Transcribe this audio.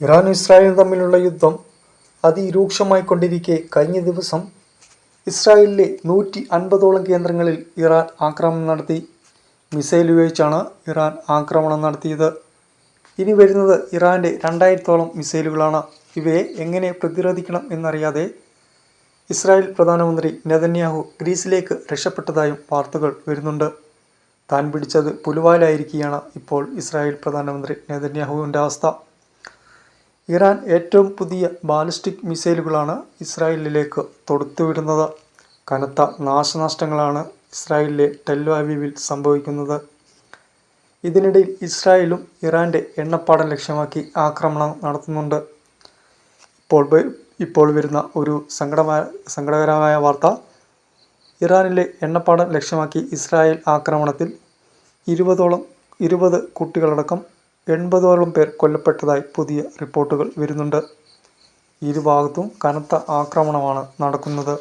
ഇറാനും ഇസ്രായേൽ തമ്മിലുള്ള യുദ്ധം അതിരൂക്ഷമായി കൊണ്ടിരിക്കെ കഴിഞ്ഞ ദിവസം ഇസ്രായേലിലെ നൂറ്റി അൻപതോളം കേന്ദ്രങ്ങളിൽ ഇറാൻ ആക്രമണം നടത്തി. മിസൈൽ ഉപയോഗിച്ചാണ് ഇറാൻ ആക്രമണം നടത്തിയത്. ഇനി വരുന്നത് ഇറാന്റെ രണ്ടായിരത്തോളം മിസൈലുകളാണ്. ഇവയെ എങ്ങനെ പ്രതിരോധിക്കണം എന്നറിയാതെ ഇസ്രായേൽ പ്രധാനമന്ത്രി നെതന്യാഹു ഗ്രീസിലേക്ക് രക്ഷപ്പെട്ടതായും വാർത്തകൾ വരുന്നുണ്ട്. താൻ പിടിച്ചത് പുലുവാലായിരിക്കുകയാണ് ഇപ്പോൾ ഇസ്രായേൽ പ്രധാനമന്ത്രി നെതന്യാഹുവിന്റെ അവസ്ഥ. ഇറാൻ ഏറ്റവും പുതിയ ബാലിസ്റ്റിക് മിസൈലുകളാണ് ഇസ്രായേലിലേക്ക് തൊടുത്തുവിടുന്നത്. കനത്ത നാശനഷ്ടങ്ങളാണ് ഇസ്രായേലിലെ ടെൽവാവിവിൽ സംഭവിക്കുന്നത്. ഇതിനിടയിൽ ഇസ്രായേലും ഇറാന്റെ എണ്ണപ്പാടം ലക്ഷ്യമാക്കി ആക്രമണം നടത്തുന്നുണ്ട്. ഇപ്പോൾ ഇപ്പോൾ വരുന്ന ഒരു സങ്കടമായ സങ്കടകരമായ വാർത്ത. ഇറാനിലെ എണ്ണപ്പാടം ലക്ഷ്യമാക്കി ഇസ്രായേൽ ആക്രമണത്തിൽ ഇരുപതോളം ഇരുപത് കുട്ടികളടക്കം എൺപതോളം പേർ കൊല്ലപ്പെട്ടതായി പുതിയ റിപ്പോർട്ടുകൾ വരുന്നുണ്ട്. ഇരുഭാഗത്തും കനത്ത ആക്രമണമാണ് നടക്കുന്നത്.